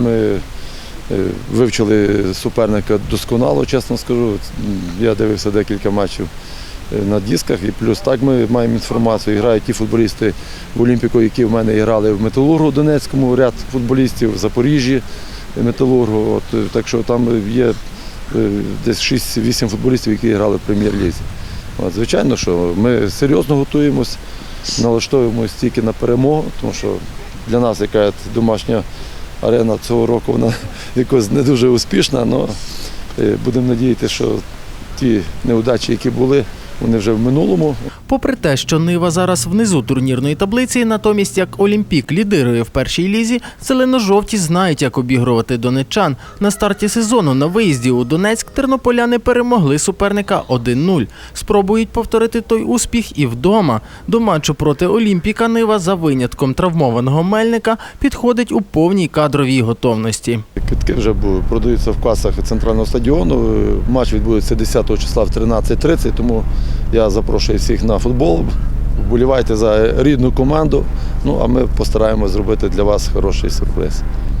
Ми е, вивчили суперника досконало, чесно скажу. Я дивився декілька матчів е, на дисках, і плюс так ми маємо інформацію. Грають ті футболісти в Олімпіку, які в мене грали в Металургу Донецькому, ряд футболістів в Запоріжжі Металургу. От, е, так що там є десь 6-8 футболістів, які грали в прем'єр-лізі. Звичайно, що ми серйозно готуємось, налаштовуємось тільки на перемогу, тому що для нас яка домашня арена цього року вона якось не дуже успішна, але будемо надіятися, що ті неудачі, які були, вони вже в минулому. Попри те, що Нива зараз внизу турнірної таблиці, натомість як Олімпік лідирує в першій лізі, зелено-жовті знають, як обігрувати донеччан. На старті сезону на виїзді у Донецьк тернополяни перемогли суперника 1-0. Спробують повторити той успіх і вдома. До матчу проти Олімпіка Нива за винятком травмованого мельника підходить у повній кадровій готовності. Квитки вже продаються в касах центрального стадіону. Матч відбудеться 10 числа в 13.30, тому я запрошую всіх на футбол. Вболівайте за рідну команду. Ну а ми постараємось зробити для вас хороший сюрприз.